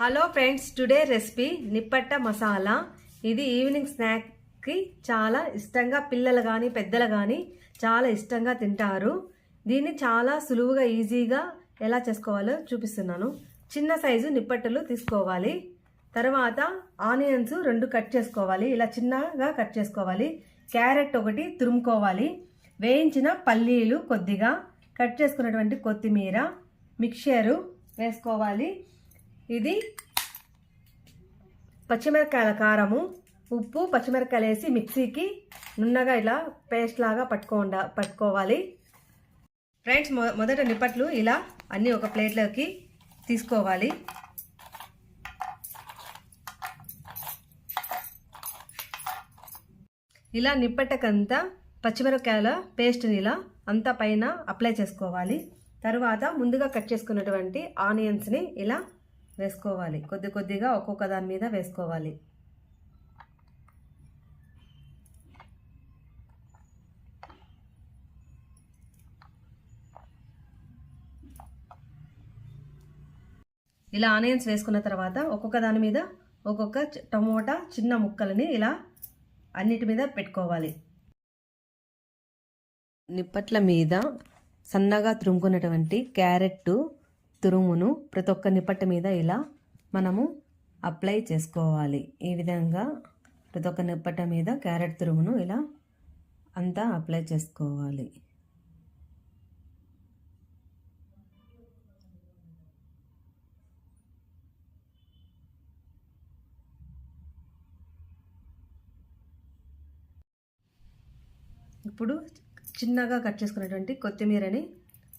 Hello friends today recipe nippattu masala. ఇది evening స్నాక్కి చాలా ఇష్టంగా పిల్లలు కానీ పెద్దలు కానీ చాలా ఇష్టంగా తింటారు. దీన్ని చాలా సులువుగా ఈజీగా ఎలా చేసుకోవాలో చూపిస్తున్నాను. చిన్న సైజు నిప్పట్టలు తీసుకోవాలి. తర్వాత ఆనియన్స్ రెండు కట్ చేసుకోవాలి. ఇలా చిన్నగా కట్ చేసుకోవాలి. క్యారెట్ ఒకటి తురుముకోవాలి. వేయించిన పల్లీలు కొద్దిగా కట్ చేసుకున్నటువంటి కొత్తిమీర మిక్చరు వేసుకోవాలి. ఇది పచ్చిమిరకాయల కారము ఉప్పు పచ్చిమిరకాయలు వేసి మిక్సీకి నున్నగా ఇలా పేస్ట్ లాగా పట్టుకోండ పట్టుకోవాలి. ఫ్రెండ్స్ మొ మొదట నిప్పట్లు ఇలా అన్నీ ఒక ప్లేట్లోకి తీసుకోవాలి. ఇలా నిప్పట్టకంతా పచ్చిమిరపకాయల పేస్ట్ని ఇలా అంతా పైన అప్లై చేసుకోవాలి. తర్వాత ముందుగా కట్ చేసుకున్నటువంటి ఆనియన్స్ని ఇలా వేసుకోవాలి. కొద్ది కొద్దిగా ఒక్కొక్క దాని మీద వేసుకోవాలి. ఇలా ఆనియన్స్ వేసుకున్న తర్వాత ఒక్కొక్క దాని మీద ఒక్కొక్క టమోటా చిన్న ముక్కలని ఇలా అన్నిటి మీద పెట్టుకోవాలి. నిప్పట్ల మీద సన్నగా తురుముకున్నటువంటి క్యారెట్ తురుమును ప్రతి ఒక్క నిప్పట్ మీద ఇలా మనము అప్లై చేసుకోవాలి. ఈ విధంగా ప్రతి ఒక్క నిప్పట మీద క్యారెట్ తురుమును ఇలా అంతా అప్లై చేసుకోవాలి. ఇప్పుడు చిన్నగా కట్ చేసుకున్నటువంటి కొత్తిమీరని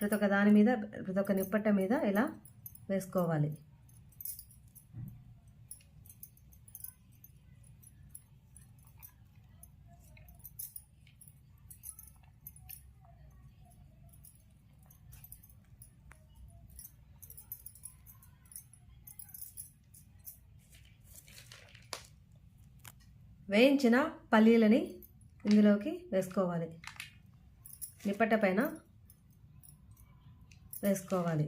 ప్రతి ఒక్క దాని మీద ప్రతి ఒక్క నిప్పట్ట మీద ఇలా వేసుకోవాలి. వేయించిన పల్లీలని ఇందులోకి వేసుకోవాలి. నిప్పట్ట పైన వేసుకోవాలి.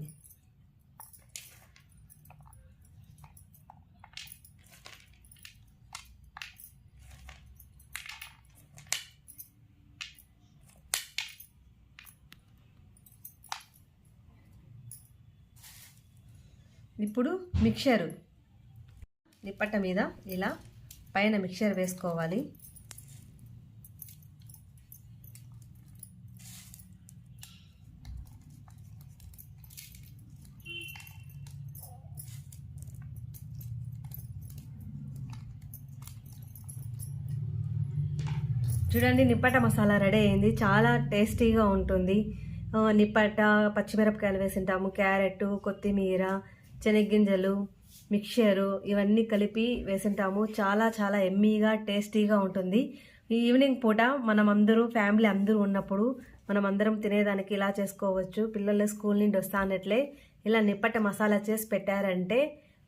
ఇప్పుడు మిక్చరు నిప్పట్ట మీద ఇలా పైన మిక్చర్ వేసుకోవాలి. చూడండి నిప్పట మసాలా రెడీ అయింది. చాలా టేస్టీగా ఉంటుంది. నిప్పట పచ్చిమిరపకాయలు వేసింటాము క్యారెట్ కొత్తిమీర శనగ్గింజలు మిక్చరు ఇవన్నీ కలిపి వేసింటాము చాలా చాలా ఎమ్మీగా టేస్టీగా ఉంటుంది. ఈవినింగ్ పూట మనం అందరూ ఫ్యామిలీ అందరూ ఉన్నప్పుడు మనం అందరం తినేదానికి ఇలా చేసుకోవచ్చు. పిల్లలు స్కూల్ నుండి వస్తానట్లే ఇలా నిప్పట మసాలా చేసి పెట్టారంటే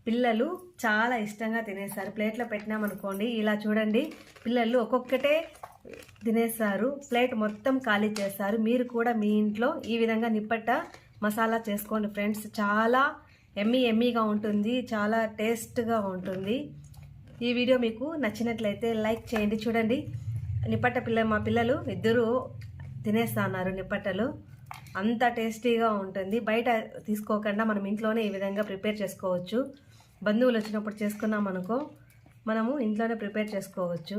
పిల్లలు చాలా ఇష్టంగా తినేస్తారు. ప్లేట్లో పెట్టినామనుకోండి ఇలా చూడండి పిల్లలు ఒక్కొక్కటే తినేస్తారు ప్లేట్ మొత్తం ఖాళీ చేస్తారు మీరు కూడా మీ ఇంట్లో ఈ విధంగా నిప్పట్ట మసాలా చేసుకోండి ఫ్రెండ్స్. చాలా ఎమ్మీ ఎమ్మీగా ఉంటుంది. చాలా టేస్ట్గా ఉంటుంది. ఈ వీడియో మీకు నచ్చినట్లయితే లైక్ చేయండి. చూడండి నిప్పట్ట పిల్ల మా పిల్లలు ఇద్దరు తినేస్తున్నారు నిప్పట్టలు. అంత టేస్టీగా ఉంటుంది. బయట తీసుకోకుండా మనం ఇంట్లోనే ఈ విధంగా ప్రిపేర్ చేసుకోవచ్చు. బంధువులు వచ్చినప్పుడు చేసుకున్నాం అనుకో మనము ఇంట్లోనే ప్రిపేర్ చేసుకోవచ్చు.